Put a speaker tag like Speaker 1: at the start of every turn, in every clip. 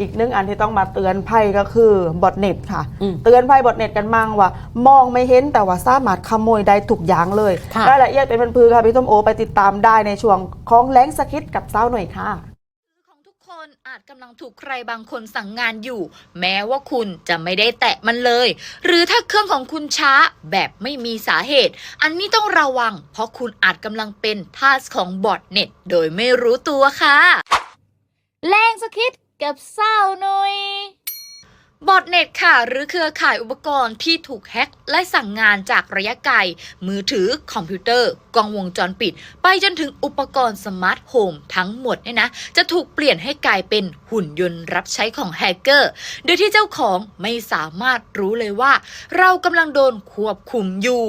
Speaker 1: อีกหนึ่งอันที่ต้องมาเตือนภัยก็คือบอทเน็ตค่ะ
Speaker 2: อืม
Speaker 1: เตือนภัยบอทเน็ตกันมั่งว่ามองไม่เห็นแต่ว่าสามารถขโมยได้ทุกอย่างเลย
Speaker 2: ค่ะ
Speaker 1: รายละเอียดเป็นพันพือค่ะพี่ส้มโอไปติดตามได้ในช่วงของแรงสคิดกับเศร้าหน่อยค่ะ
Speaker 3: ของทุกคนอาจกำลังถูกใครบางคนสั่งงานอยู่ แม้ว่าคุณจะไม่ได้แตะมันเลย หรือถ้าเครื่องของคุณช้าแบบไม่มีสาเหตุ อันนี้ต้องระวัง เพราะคุณอาจกำลังเป็นทาสของบอทเน็ตโดยไม่รู้ตัวค่ะแรงสคิด กับเศร้าหน่อยบอทเน็ตค่ะ หรือเครือข่ายอุปกรณ์ที่ถูกแฮ็กและสั่งงานจากระยะไกล มือถือ คอมพิวเตอร์ กล้องวงจรปิด ไปจนถึงอุปกรณ์สมาร์ทโฮมทั้งหมดเนี่ยนะ จะถูกเปลี่ยนให้กลายเป็นหุ่นยนต์รับใช้ของแฮกเกอร์ โดยที่เจ้าของไม่สามารถรู้เลยว่า เรากำลังโดนควบคุมอยู่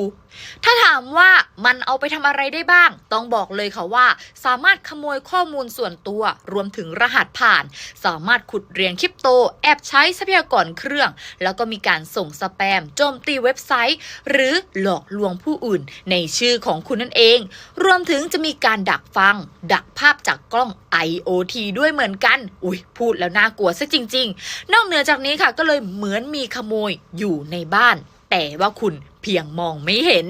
Speaker 3: ถ้าถามว่ามันเอาไปทำอะไรได้บ้าง ต้องบอกเลยค่ะว่า สามารถขโมยข้อมูลส่วนตัว รวมถึงรหัสผ่าน สามารถขุดเหรียญคริปโต แอบใช้ทรัพยากรเครื่อง แล้วก็มีการส่งสแปมโจมตีเว็บไซต์ หรือหลอกลวงผู้อื่น ในชื่อของคุณนั่นเอง รวมถึงจะมีการดักฟัง ดักภาพจากกล้อง IoT ด้วยเหมือนกัน อุ้ยพูดแล้วน่ากลัวซะจริง ๆ นอกเหนือจากนี้ค่ะก็เลยเหมือนมีขโมยอยู่ในบ้าน แต่ว่าคุณ เพียงมองไม่เห็น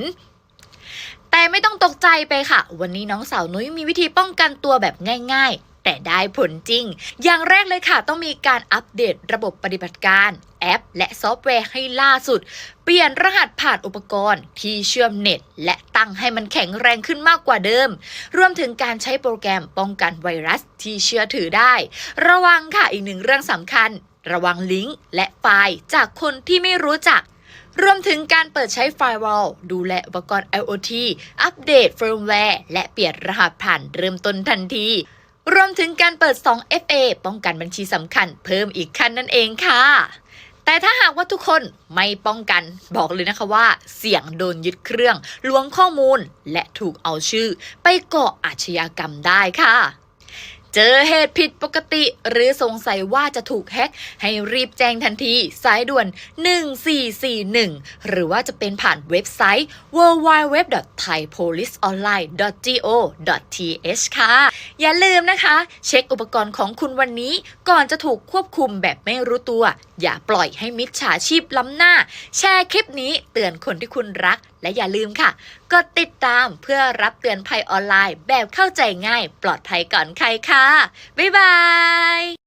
Speaker 3: แต่ไม่ต้องตกใจไปค่ะ วันนี้น้องสาวนุ้ยมีวิธีป้องกันตัวแบบง่าย ๆ แต่ได้ผลจริง อย่างแรกเลยค่ะ ต้องมีการอัปเดตระบบปฏิบัติการ แอป และซอฟต์แวร์ให้ล่าสุด เปลี่ยนรหัสผ่านอุปกรณ์ ที่เชื่อมเน็ต และตั้งให้มันแข็งแรงขึ้นมากกว่าเดิม รวมถึงการใช้โปรแกรมป้องกันไวรัสที่เชื่อถือได้ ระวังค่ะอีกหนึ่งเรื่องสำคัญ ระวังลิงก์และไฟล์จากคนที่ไม่รู้จัก รวมถึงการเปิดใช้ไฟร์วอลดูแลอุปกรณ์ IoT อัปเดตเฟิร์มแวร์ และเปลี่ยนรหัสผ่านเริ่มต้นทันที รวมถึงการเปิด 2FA ป้องกันบัญชีสำคัญเพิ่มอีกขั้นนั่นเองค่ะ แต่ถ้าหากว่าทุกคนไม่ป้องกันบอกเลยนะคะว่า เสี่ยงโดนยึดเครื่องล้วงข้อมูล และถูกเอาชื่อ ไปก่ออาชญากรรมได้ค่ะ เจอเหตุผิดปกติหรือสงสัยว่าจะถูกแฮ็ก ให้รีบแจ้งทันที สายด่วน 1441 หรือว่าจะเป็นผ่านเว็บไซต์ www.thaipoliceonline.go.th ค่ะอย่าลืมนะคะ เช็คอุปกรณ์ของคุณวันนี้ ก่อนจะถูกควบคุมแบบไม่รู้ตัว อย่าปล่อยให้มิจฉาชีพล้ำหน้า แชร์คลิปนี้เตือนคนที่คุณรัก และอย่าลืมค่ะ กดติดตามเพื่อรับเตือนภัยออนไลน์ แบบเข้าใจง่าย ปลอดภัยก่อนใครค่ะ บ๊ายบาย